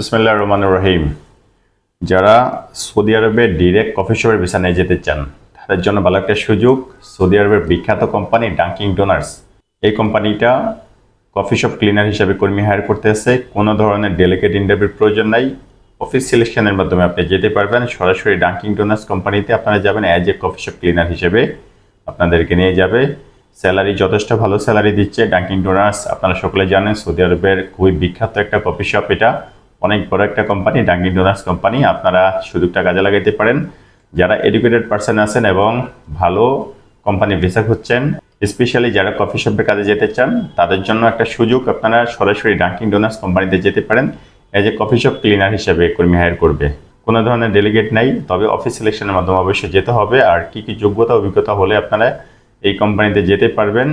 বিসমুল্লাহ রহমান রহিম। যারা সৌদি আরবে ডিরেক্ট কফি শপের ভিসা নিয়ে যেতে চান, তাদের জন্য ভালো একটা সুযোগ, সৌদি আরবের বিখ্যাত কোম্পানি ডাঙ্কিং ডোনার্স এই কোম্পানিটা কফি শপ ক্লিনার হিসেবে কর্মী হায়ার করতে আসে কোনো ধরনের ডেলিগেট ইন্টারভিউর প্রয়োজন নাই। অফিস সিলেকশনের মাধ্যমে আপনি যেতে পারবেন, সরাসরি ডাঙ্কিং ডোনার্স কোম্পানিতে আপনারা যাবেন as a coffee shop cleaner হিসেবে আপনাদেরকে নিয়ে যাবে। স্যালারি যথেষ্ট ভালো স্যালারি দিচ্ছে ডাঙ্কিং ডোনার্স আপনারা সকলে জানেন সৌদি আরবের খুবই বিখ্যাত একটা কফি শপ এটা। অনেক বড় একটা কোম্পানি ডাঙ্কিং ডোনার্স কোম্পানি আপনারা সুযোগটা কাজে লাগাইতে পারেন। যারা এডুকেটেড পার্সন আছেন এবং ভালো কোম্পানি ভিসা খুঁজছেন স্পেশালি যারা কফি শপের কাজে যেতে চান, তাদের জন্য একটা সুযোগ আপনারা সরাসরি ডাঙ্কিং ডোনার্স কোম্পানিতে যেতে পারেন। As a coffee shop cleaner হিসেবে কর্মী হায়ার করবে। কোনো ধরনের ডেলিগেট নাই, তবে অফিস সিলেকশনের মাধ্যমে অবশ্যই যেতে হবে। আর কি কি যোগ্যতা, অভিজ্ঞতা হলে আপনারা এই কোম্পানিতে যেতে পারবেন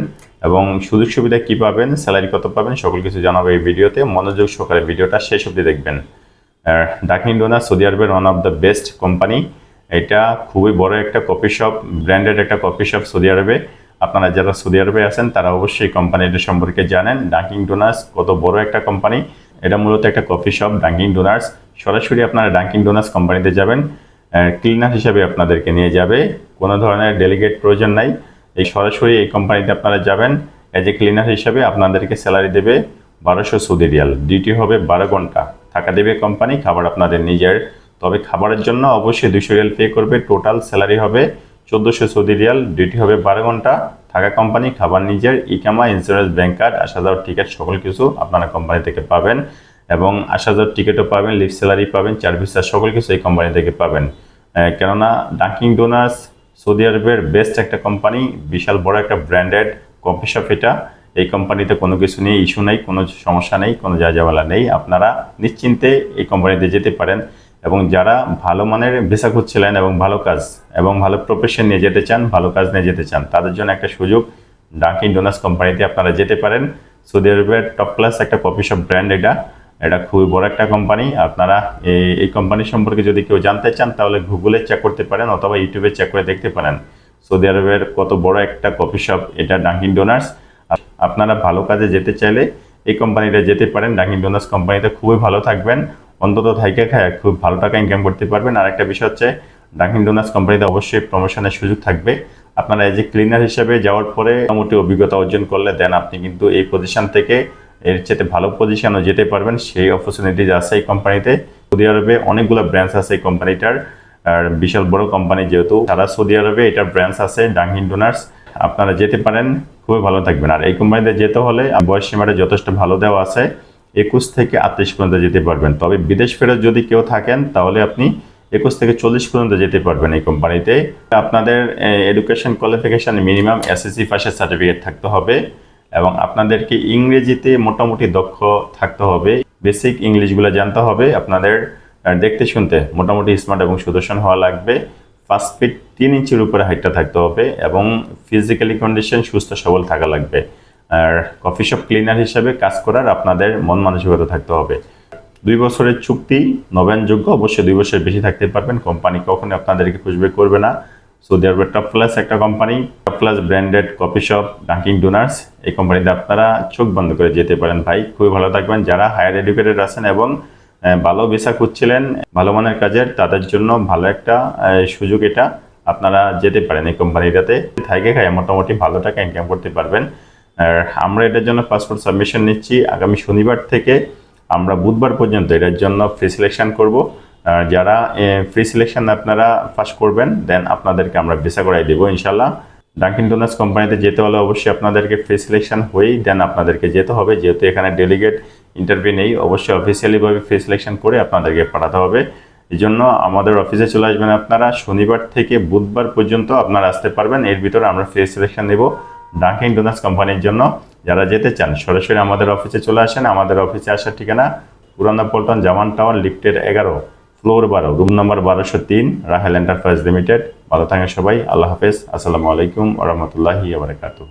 এবং সুযোগ সুবিধা কী পাবেন, স্যালারি কত পাবেন, সকল কিছু জানাব এই ভিডিওতে। মনোযোগ সহকারে ভিডিওটা শেষ অবধি দেখবেন। ডাকিং ডোনা, সৌদি আরবের one of the best company এটা খুবই বড় একটা কফি শপ ব্র্যান্ডেড একটা কফি শপ সৌদি আরবে। আপনারা যারা সৌদি আরবে আছেন, তারা অবশ্যই কোম্পানিটা সম্পর্কে জানেন। ডাঙ্কিং ডোনার্স কত বড় একটা কোম্পানি এটা মূলত একটা কফি শপ ডাঙ্কিং ডোনার্স। সরাসরি আপনারা ডাঙ্কিং ডোনার্স কোম্পানিতে যাবেন। ক্লিনার হিসাবে আপনাদেরকে নিয়ে যাবে। কোনো ধরনের ডেলিগেট প্রয়োজন নাই। এই সরাসরি এই কোম্পানিতে আপনারা যাবেন এজ এ ক্লিনার হিসাবে আপনাদেরকে স্যালারি দেবে বারোশো সৌদি রিয়াল। ডিউটি হবে বারো ঘণ্টা। থাকা দেবে কোম্পানি খাবার আপনাদের নিজের। তবে খাবারের জন্য অবশ্যই দুশো রিয়াল পে করবে। টোটাল স্যালারি হবে চোদ্দোশো সৌদি রিয়াল। ডিউটি হবে বারো ঘণ্টা। থাকা কোম্পানি খাবার নিজের ইকামা ইন্স্যুরেন্স ব্যাংক কার্ড আসা যাওয়ার টিকিট সকল কিছু আপনারা কোম্পানি থেকে পাবেন। এবং আসা যাওয়ার টিকিটও পাবেন লিভ স্যালারি পাবেন, চার সকল কিছু এই কোম্পানি থেকে পাবেন। কেননা ডাঙ্কিং ডোনার্স সৌদি আরবের বেস্ট একটা কোম্পানি বিশাল বড় একটা ব্র্যান্ডেড কফি শপ এটা। এই কোম্পানিতে কোনো কিছু নিয়ে ইস্যু নেই, কোনো সমস্যা নেই, কোনো যা যাওয়ালা নেই। আপনারা নিশ্চিন্তে এই কোম্পানিতে যেতে পারেন এবং যারা ভালো মানের ভিসা খুঁজছিলেন এবং ভালো কাজ এবং ভালো প্রফেশন নিয়ে যেতে চান, ভালো কাজ নিয়ে যেতে চান, তাদের জন্য একটা সুযোগ ডাকিং ডোনাস কোম্পানিতে আপনারা যেতে পারেন। সৌদি আরবের টপ ক্লাস একটা কফি শপ ব্র্যান্ড এটা। এটা খুবই বড় একটা কোম্পানি আপনারা এই কোম্পানি সম্পর্কে যদি কেউ জানতে চান, তাহলে গুগলে চেক করতে পারেন অথবা ইউটিউবে চেক করে দেখতে পারেন। সৌদি আরবের কত বড় একটা কফি শপ এটা ডাঙ্কিং ডোনার্স আপনারা ভালো কাজে যেতে চাইলে এই কোম্পানিটা যেতে পারেন। ডাঙ্কিং ডোনার্স কোম্পানিতে খুবই ভালো থাকবেন। অন্তত থাইকে খায় খুব ভালো টাকা ইনকাম করতে পারবেন। আর একটা বিষয় হচ্ছে ডাঙ্কিং ডোনার্স কোম্পানিতে অবশ্যই প্রমোশনের সুযোগ থাকবে। আপনারা এজ এ ক্লিনার হিসেবে যাওয়ার পরে মোটামুটি অভিজ্ঞতা অর্জন করলে দেন আপনি কিন্তু এই পজিশন থেকে এর চেয়ে ভালো পজিশনও যেতে পারবেন সেই অপরচুনিটিজ আছে এই কোম্পানিতে সৌদি আরবে অনেকগুলো ব্রাঞ্চ আছে এই কোম্পানিটার আর বিশাল বড় কোম্পানি যেহেতু, সারা সৌদি আরবে এটার ব্রাঞ্চ আছে ডাঙ্কিং ডোনার্স আপনারা যেতে পারেন, খুবই ভালো থাকবেন। আর এই কোম্পানিতে যেতে হলে বয়স সীমাটা যথেষ্ট ভালো দেওয়া আছে। একুশ থেকে আটত্রিশ পর্যন্ত যেতে পারবেন। তবে বিদেশ ফেরত যদি কেউ থাকেন, তাহলে আপনি একুশ থেকে চল্লিশ পর্যন্ত যেতে পারবেন এই কোম্পানিতে আপনাদের এডুকেশন কোয়ালিফিকেশান মিনিমাম এসএসসি পাশের সার্টিফিকেট থাকতে হবে। এবং আপনাদেরকে ইংরেজিতে মোটামুটি দক্ষ থাকতে হবে। বেসিক ইংলিশগুলো জানতে হবে, আপনাদের দেখতে শুনতে মোটামুটি স্মার্ট এবং সুদর্শন হওয়া লাগবে। ফার্স্ট ফিট তিন ইঞ্চির উপরে হাইটটা থাকতে হবে এবং ফিজিক্যালি কন্ডিশন সুস্থ সবল থাকা লাগবে। আর কফি শপ ক্লিনার হিসাবে কাজ করার আপনাদের মন মানসিকতা থাকতে হবে। দুই বছরের চুক্তি, নবায়নযোগ্য, অবশ্যই দুই বছরের বেশি থাকতে পারবেন। কোম্পানি কখনো আপনাদেরকে খুঁজবে করবে না। সৌদি আরবের টপ ক্লাস একটা company top class branded coffee shop Dunkin Donuts এই কোম্পানিতে আপনারা চোখ বন্ধ করে যেতে পারেন ভাই। খুবই ভালো থাকবেন। যারা হায়ার এডুকেটেড আছেন এবং ভালো ভিসা খুঁজছিলেন, ভালো মানের কাজের, তাদের জন্য ভালো একটা সুযোগ এটা আপনারা যেতে পারেন এই কোম্পানিটাতে থাইকে খায় মোটামুটি ভালো টাকা ইনকাম করতে পারবেন। আর আমরা এটার জন্য পাসপোর্ট সাবমিশন নিচ্ছি। আগামী শনিবার থেকে আমরা বুধবার পর্যন্ত এটার জন্য ফ্রি সিলেকশন করব। যারা ফ্রি সিলেকশন আপনারা পাস করবেন দেন আপনাদেরকে আমরা ভিসা করাই দেবো ইনশাল্লাহ ডাঙ্কিন ডোনার্স কোম্পানিতে যেতে হলে অবশ্যই আপনাদেরকে ফ্রি সিলেকশন হয়েই দেন আপনাদেরকে যেতে হবে। যেহেতু এখানে ডেলিগেট ইন্টারভিউ নেই, অবশ্যই অফিসিয়ালিভাবে ফ্রি সিলেকশন করে আপনাদেরকে পাঠাতে হবে। এই জন্য আমাদের অফিসে চলে আসবেন আপনারা। শনিবার থেকে বুধবার পর্যন্ত আপনারা আসতে পারবেন। এর ভিতরে আমরা ফ্রি সিলেকশন দেব ডাঙ্কিং ডোনার্স কোম্পানির জন্য। যারা যেতে চান, সরাসরি আমাদের অফিসে চলে আসেন। আমাদের অফিসে আসার ঠিকানা পুরানা পল্টন জামান টাওয়ার, লিফটের এগারো। ফ্লোর বারো, রুম নাম্বার বারোশো তিন, রাহেল এন্টারপ্রাইজ লিমিটেড। ভালো থাকেন সবাই, আল্লাহ হাফেজ। আসসালামু আলাইকুম রহমতুল্লাহি আবরকাতুহ